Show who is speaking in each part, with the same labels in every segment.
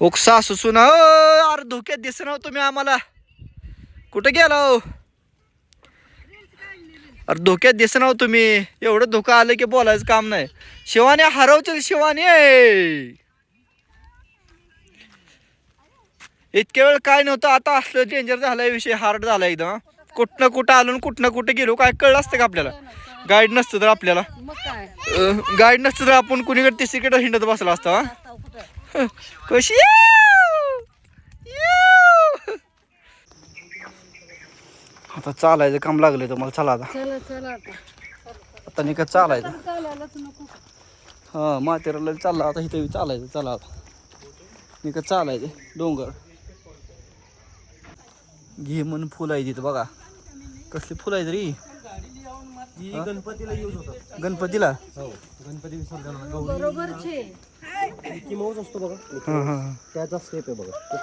Speaker 1: ओक्सा सुसूना अरे धोक्यात दिस ना तुम्ही आम्हाला. कुठे गेला हो? अरे धोक्यात दिस ना तुम्ही एवढं धोका आलं की बोलायचं काम नाही. शिवाने हरवतील शिवाने इतक्या वेळ काय नव्हतं आता असलं डेंजर झालाय विषय हार्ड झाला एकदम कुठनं कुठं आलो कुठनं कुठं गेलो काय कळलं असतं का आपल्याला? गाईड नसतं तर आपल्याला. गाईड नसतं तर आपण कुणीकडे तिसरीकडे हिंडत बसला असता येऊ. आता चालायचं काम लागलंय तुम्हाला चला आता.
Speaker 2: चला चला आता.
Speaker 1: आता नाही का चालायचं
Speaker 2: चालायलाच नको.
Speaker 1: हा माथेराला चालला आता इथे चालायचं चला आता. नाही का चालायचं डोंगर. घे म्हणून फुलं आहे तिथं बघा. कसली फुलं आहेत रे. हा?
Speaker 3: गणपतीला
Speaker 1: गणपतीला?
Speaker 3: हो गणपती विसर्जनाला.
Speaker 2: बरोबर छे
Speaker 3: मिकी माऊस असतो बघा.
Speaker 1: हा हा
Speaker 3: त्याचा स्टेप आहे बघा.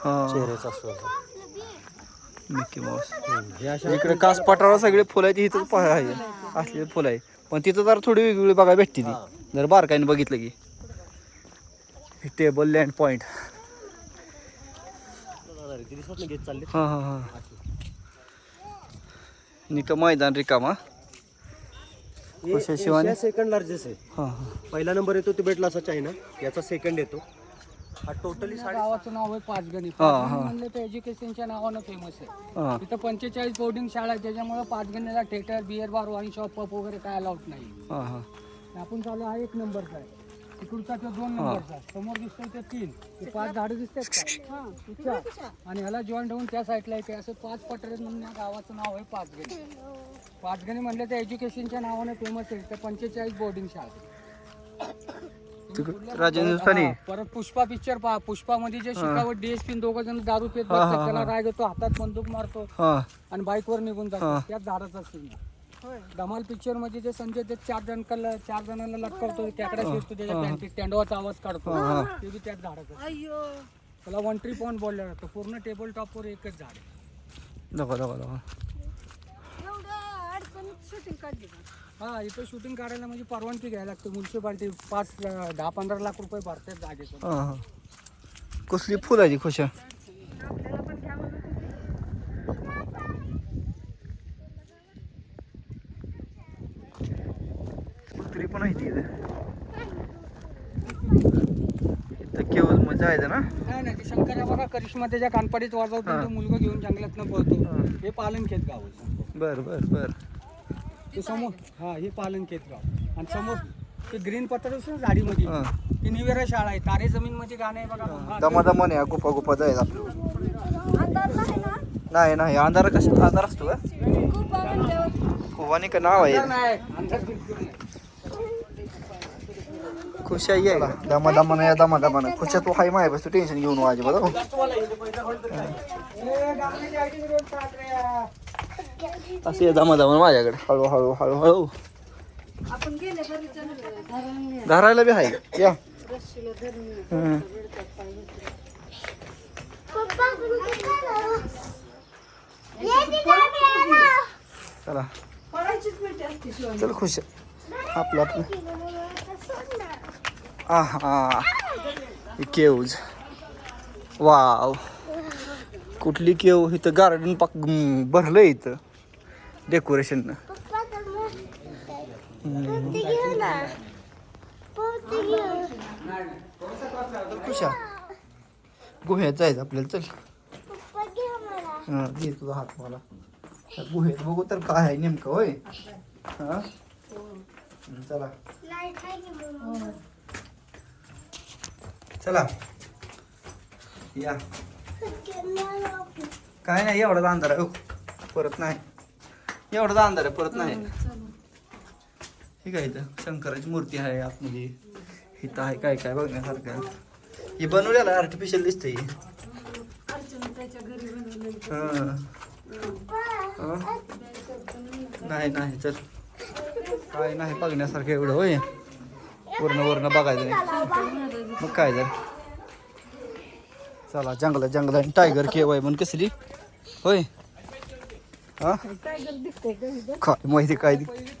Speaker 1: हा.
Speaker 3: चेहऱ्याचा असतो असा.
Speaker 1: मिकी माऊस
Speaker 3: हम्म. हे अशा
Speaker 1: इकडे कास पठारावर सगळे फुलं आहेत इथं पहा आहे असले फुलं आहे पण तिथं जरा थोडी वेगवेगळी बघायला भेटते ती. जर बारकाईने बघितलं की. टेबल लँड
Speaker 3: स्वप्न घेत चालले
Speaker 1: हा हा हा. निक मैदान रिकामा.
Speaker 3: सेकंड लार्जेस्ट आहे.
Speaker 1: हा हा.
Speaker 3: पहिला नंबर येतो तिबेट लासा चायना याचा सेकंड येतो. हा टोटली साडे
Speaker 2: गावाचं नाव आहे पाचगणी.
Speaker 1: हा,
Speaker 2: पाचगणी. म्हणलं तर एज्युकेशनच्या नावानं फेमस आहे.
Speaker 1: हा.
Speaker 2: तिथं पंचेचाळीस बोर्डिंग शाळा आहे त्याच्यामुळे पाचगणीला theatre beer bar wine shop pub वगैरे काय अलाउड नाही.
Speaker 1: हा हा.
Speaker 2: आपण चालू हा एक नंबरचा आहे तिकडचा तो दोन नंबरचा. समोर दिसतोय ते तीन. ते पाच झाडं दिसतात. का हा ते चार आणि ह्याला जॉईंट होऊन त्या साईडला येते असं पाच पटरे म्हणून या गावाचं नाव आहे पाचगणी. पाचगणी म्हणलं तर एज्युकेशनच्या नावानं फेमस आहे. तर पंचेचाळीस बोर्डिंग शाळा.
Speaker 1: तिकडे राजेंद्र स्थानी
Speaker 2: हा, परत पुष्पा पिक्चर पहा. पुष्पामध्ये जे शिकावत डीएसपी दोघ जण दारू पित
Speaker 1: हा, हा,
Speaker 2: बसतात. त्याला
Speaker 1: हा.
Speaker 2: राग येतो. हातात बंदूक मारतो.
Speaker 1: हा.
Speaker 2: आणि बाईकवर निघून
Speaker 1: हा.
Speaker 2: जातो त्याच झाडाचा सीन धमाल पिक्चरमध्ये जे संजय दत्त चार जण चार जणांना लटकवतो त्याकडे शिरतो त्याच्या
Speaker 1: हा.
Speaker 2: पॅन्टीत तेंडवाचा आवाज काढतो.
Speaker 1: हा, हा.
Speaker 2: ते बी त्याच झाडाचा त्याला वन ट्री पॉईंट बोललं जातं पूर्ण टेबल टॉपवर एकच झाड आहे. हा इथं शूटिंग काढायला म्हणजे परवानगी घ्यायला लागते. म्युन्सिपाल्टी पाच अं, दहा पंधरा लाख रुपये भरतात जागेचं
Speaker 1: हा हा. कसली फुलं आहे ती खुशा पण आहे ती इथं इथं मजा आहे ना?
Speaker 2: नाही नाही ते शंकरा बघा करिश्मा त्याच्या कानपाडीत वाजवतो. तो मुलगा घेऊन जंगलातनं पळतो.
Speaker 1: हा.
Speaker 2: हे पालनखेत गाव आहे.
Speaker 1: बर बर बर.
Speaker 2: ते समोर हा हे पालनखेत गाव. आणि समोर ते ग्रीन पत्र असतं ना झाडीमध्ये?
Speaker 1: हा.
Speaker 2: ती निवेरा शाळा आहे. तारे जमीन मध्ये गाणं आहे बघा. हा,
Speaker 1: दमा दमा नाही गुफा गुफा जायचं नाही नाही अंधार कसं अंधार असतो का? खुवानी का नाव आहे?
Speaker 2: अंधार नाही. अंधार बिलकुल नाही.
Speaker 1: खुश आहे दमा दमा नाही दमा दमा नाही. खुशा तू hi my bus Tu tension घेऊन वाजे बघा. असे ये दमा दमा माझ्याकडे. हळू हळू हळू. हळू धरायला बी आहे या. चला. चल खुश आपलं आपलं आहा. केव्ज. वाव. कुठली केव इथं गार्डन पाक हम्म, भरलं इथं. डेकोरेशन कुशा गुह्यात जायचं आपल्याला चल. हा घे तुझा हात मला. गुहेत बघू तर काय आहे नेमकं होय. हा? चला. चला. या. काय नाही एवढाच अंधार आहे. परत नाही. एवढाच अंधार आहे परत नाही. ठीक आहे इथं? शंकराची मूर्ती आहे आतमध्ये. इथं आहे काय काय बघण्यासारखं हे बनवलेलं आर्टिफिशियल दिसतंय. हे. हा. हा? नाही नाही चल काय नाही बघण्यासारखं एवढं होय. वर्ण वर्ण बघायचं नाही मग काय जर चला जंगलं जंगला आणि टायगर केव आहे म्हणून कसली? होय? हा? काय माहिती काय ती?
Speaker 2: पहिली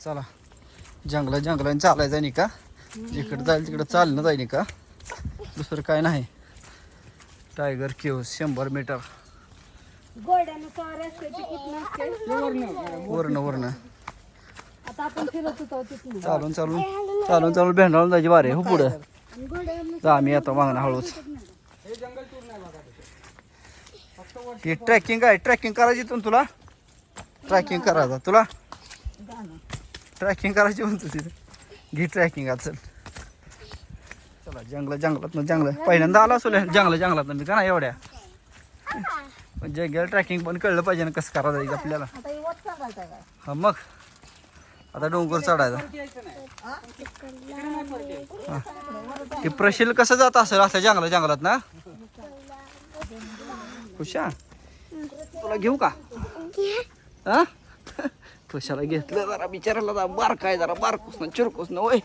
Speaker 1: चला. जंगला जंगलाने चालायचं नाही का जिकडे जाईल तिकडे चालणं जाईल का दुसरं काय नाही. टायगर केव शंभर मीटर
Speaker 4: घोड्यानुसार रस्त्याची किती नसते.
Speaker 2: ते वरनं.
Speaker 1: वरण वरण
Speaker 4: आता आपण फिरत होतो तिथून.
Speaker 1: चालून चालून. चालून चालून भेंडाळून जायची बारे हो पुढं. जा आम्ही येतो मागणं हळूच.
Speaker 2: हे
Speaker 1: ही ट्रॅकिंग आहे ट्रॅकिंग करायची इथून तुला? ट्रॅकिंग करायचं. तुला? ट्रॅकिंग करायची म्हणतो तिथे. घे ट्रॅकिंग चल चला जंगल जंगलात जंगल. पहिल्यांदा आला असो जंगल जंगलात मी का नाही एवढ्या? पण जंगल ट्रॅकिंग पण कळलं पाहिजे ना कसं करायचं आहे आपल्याला.
Speaker 4: आता हे काय?
Speaker 1: हा मग. आता डोंगर चढायचा. ते प्रशील कसं जात असेल असं जंगला जंगलात ना? खुशा? तुला घेऊ का? हा? खुशाला घेतलं जरा बिचारायला जरा बारक आहे जरा बारकूस ना चिरकूस ना वय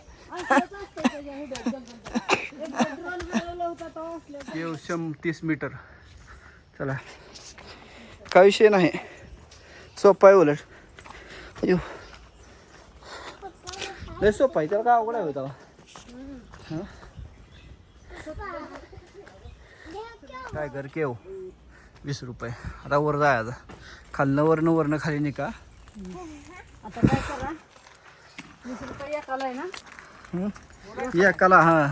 Speaker 1: येऊ शं तीस मीटर. चला. काय विषय नाही. सोपा आहे उलट. अयो. लय सोपा आहे त्याला काय अवघड आहे होता काय कर केव? वीस रुपये. आता वर जायचं खालनं वरनं वरनं खाली नाही का
Speaker 4: आता काय करा? वीस रुपये एकाला आहे ना?
Speaker 1: हं? एकाला हा.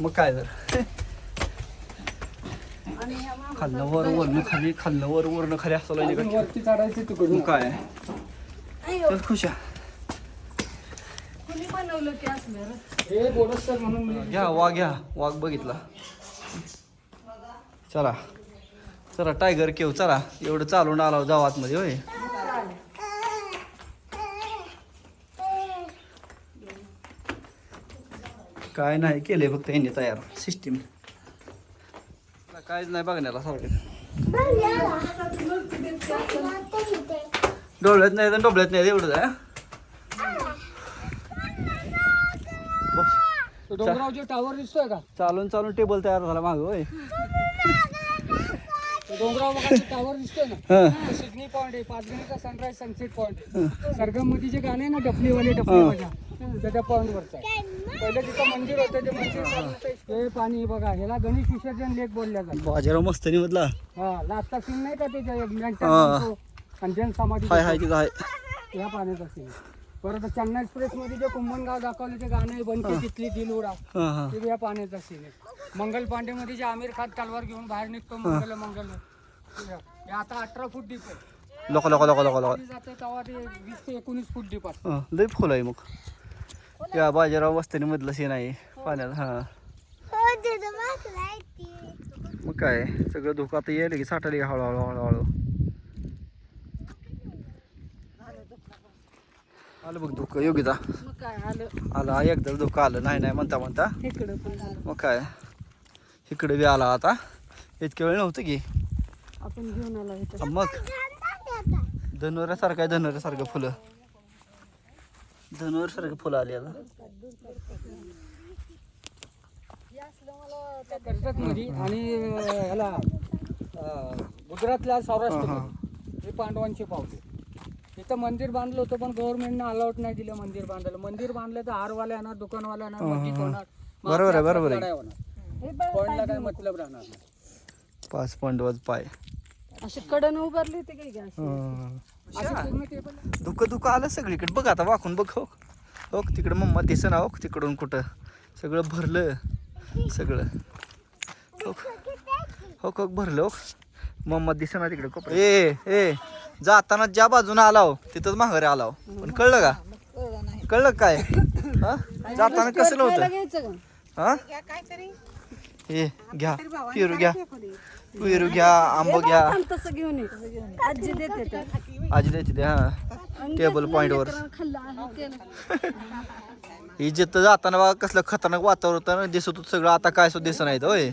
Speaker 4: मग
Speaker 1: काय तर? खालनं वर वरनं खाली खालनं वर वरनं खाली असं लागलं
Speaker 2: अजून
Speaker 1: का
Speaker 2: वरती चढायचं तिकडून.
Speaker 1: मग काय? चल खुशा घ्या वाघ घ्या. वाघ बघितला. चला. चला टायगर केव चला. एवढं चालून आलो जाऊ आतमध्ये होय. काय नाही केले फक्त यांनी तयार. सिस्टीम काहीच नाही बघण्याला सारखं. डोळ्यात नाही तर डोबल्यात नाही एवढंच आहे
Speaker 2: टावर दिसतोय का?
Speaker 1: चालून चालून टेबल तयार झाला माग होय.
Speaker 2: डोंगराव टावर दिसतोय ना?
Speaker 1: हं.
Speaker 2: सिडनी पॉइंट आहे पाचगणीचा सनराईज सनसेट पॉइंट सरगममध्ये जे गाणे ना डफलीवाले डफली माझ्या त्या त्या पॉइंट वरच पहिलं तिथं मंदिर होतं ते मंदिर हे पाणी बघा ह्याला गणेश विसर्जन लेक बोलल्या जातं.
Speaker 1: बाजाराव मस्त मधला.
Speaker 2: हा लास्टचा सीन नाही का त्याच्या?
Speaker 1: हा.
Speaker 2: अंजन समाधी
Speaker 1: हाय हाय तिथं आहे
Speaker 2: या पाण्याचा सीन. परत चेन्नई एक्सप्रेस मध्ये जे कुंभनगाव दाखवले ते गाणं आहे बनके तिथली दिल उडा
Speaker 1: हा हा.
Speaker 2: ते बी या पाण्याचा सीन आहे. मंगल पांडे मध्ये जे आमिर खान तलवार घेऊन बाहेर निघतो मंगल मंगल. हे आता अठरा फूट डीप आहे.
Speaker 1: लोक लोक लोक लोक लोक
Speaker 2: खाली जातं तेव्हा ते वीस ते एकोणीस फूट डीप असतं.
Speaker 1: हा, लय फुल आहे मग. या बाजाराव वस्तीने मधलं सीन आहे पाण्यात हा. मग काय सगळं धोका आता यायला की साठायला की हळूहळू हळूहळू? आलं बघ धोकं
Speaker 4: काय आलं.
Speaker 1: आला एकदा धोका आलं नाही नाही म्हणता म्हणता. मग काय इकडे बी आला आता. इतक्या वेळ नव्हतं की.
Speaker 4: आपण घेऊन आलो इथं.
Speaker 1: मग. धनुऱ्यासारखं आहे धनुऱ्यासारखं फुलं. धनुऱ्यासारखं फुलं आली आता.
Speaker 2: त्या कर्जत मध्ये आणि ह्याला अं, गुजरातला सौराष्ट्र हे पांडवांचे पावले इथं मंदिर बांधलं होतं पण गव्हर्नमेंटनं अलाउट नाही दिलं मंदिर बांधायला. मंदिर बांधलं तर हारवाले येणार दुकानवाले येणार मस्जिद होणार
Speaker 1: बरोबर आहे, बरोबर आहे.
Speaker 2: लढाई होणार.
Speaker 4: हे बघ,
Speaker 2: पॉईंटला काय मतलब राहणार नाही.
Speaker 1: पाच पांडवाच पाय.
Speaker 4: अशी कडन उभारली होती काही गॅस.
Speaker 2: असं पूर्ण टेबल
Speaker 1: दुःख दुःख आलं सगळीकडे. बघ आता वाकून बघ हो. हो तिकडं मम्मा दिसना हो तिकडून कुठं. सगळं भरलं. सगळं. हो हो हो भरलं हो मम्मा दिसना तिकडे कोपऱ्यात. ए ए जाताना ज्या बाजूने आलाव तिथंच माघारी आलाव पण कळलं का? कळलं का काय? हा? जाताना कसं नव्हतं? हा? हे घ्या. पेरू घ्या. पेरू घ्या आंब घ्या.
Speaker 4: थांब तसं घेऊन ये. आजी देते.
Speaker 1: आजी ते हा. टेबल पॉइंट वर. ही जिथं जाताना बघा कसलं खतरनाक वातावरण होतं ना, दिसत होतं सगळं. आता काय सुद्धा दिसत नाही होय.